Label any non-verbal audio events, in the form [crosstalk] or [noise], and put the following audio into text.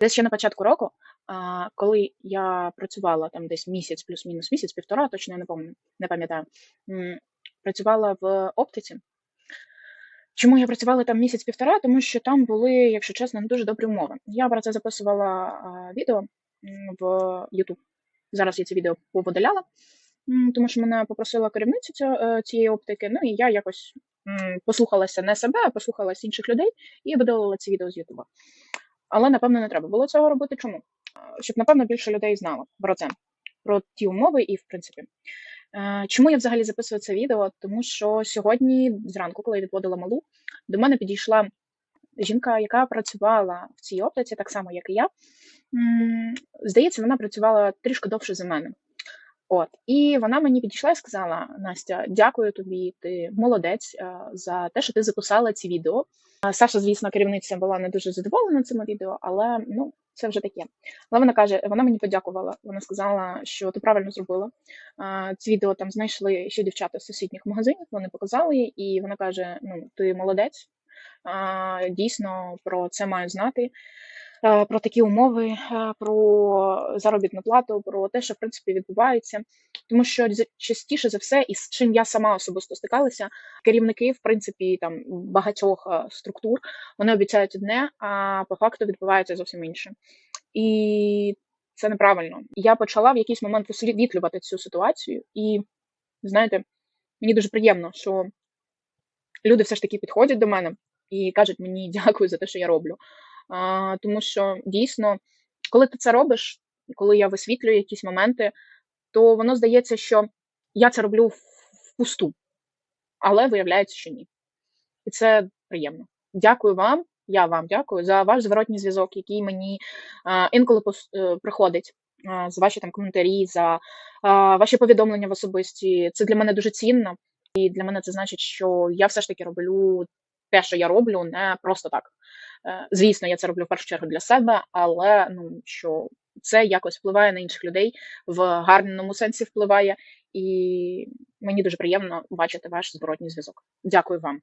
Десь ще на початку року, коли я працювала там десь місяць, плюс-мінус місяць, півтора, точно я не пам'ятаю. Працювала в оптиці. Чому я працювала там місяць-півтора? Тому що там були, якщо чесно, не дуже добрі умови. Я про це записувала відео в YouTube. Зараз я це відео повидаляла, тому що мене попросила керівниця е, цієї оптики. Ну і я якось послухалася не себе, а послухалася інших людей і видалила це відео з YouTube. Але напевно не треба було цього робити. Чому? Щоб напевно більше людей знало про це, про ті умови, і в принципі. Чому я взагалі записую це відео? Тому що сьогодні, зранку, коли я відводила малу, до мене підійшла жінка, яка працювала в цій оптиці, так само, як і я. Здається, вона працювала трішки довше за мене. От, і вона мені підійшла і сказала: Настя, дякую тобі, ти молодець е, за те, що ти записала ці відео. Саша, звісно, керівниця була не дуже задоволена цим відео, але ну це вже таке. Але вона каже, вона мені подякувала. Вона сказала, що ти правильно зробила. Ці відео там знайшли ще дівчата з сусідніх магазинів. Вони показали, і вона каже: Ну, ти молодець. Дійсно про це маю знати. Е, Про такі умови, е, про заробітну плату, про те, що в принципі відбувається, тому що частіше за все, і з чим я сама особисто стикалася, керівники, в принципі, там багатьох е, структур, вони обіцяють одне, а по факту відбувається зовсім інше. І це неправильно. Я почала в якийсь момент висвітлювати цю ситуацію, і знаєте, мені дуже приємно, що люди все ж таки підходять до мене і кажуть мені [laughs] дякую за те, що я роблю. А, тому що дійсно, коли ти це робиш, коли я висвітлюю якісь моменти, то воно здається, що я це роблю впусту, але виявляється, що ні. І це приємно. Дякую вам. Я вам дякую за ваш зворотній зв'язок, який мені а, інколи пос- е, приходить. а, За ваші там коментарі, за а, ваші повідомлення в особисті. Це для мене дуже цінно, і для мене це значить, що я все ж таки роблю те, що я роблю, не просто так. Е, Звісно, я це роблю в першу чергу для себе, але ну що це якось впливає на інших людей в гарному сенсі впливає, і мені дуже приємно бачити ваш зворотній зв'язок. Дякую вам.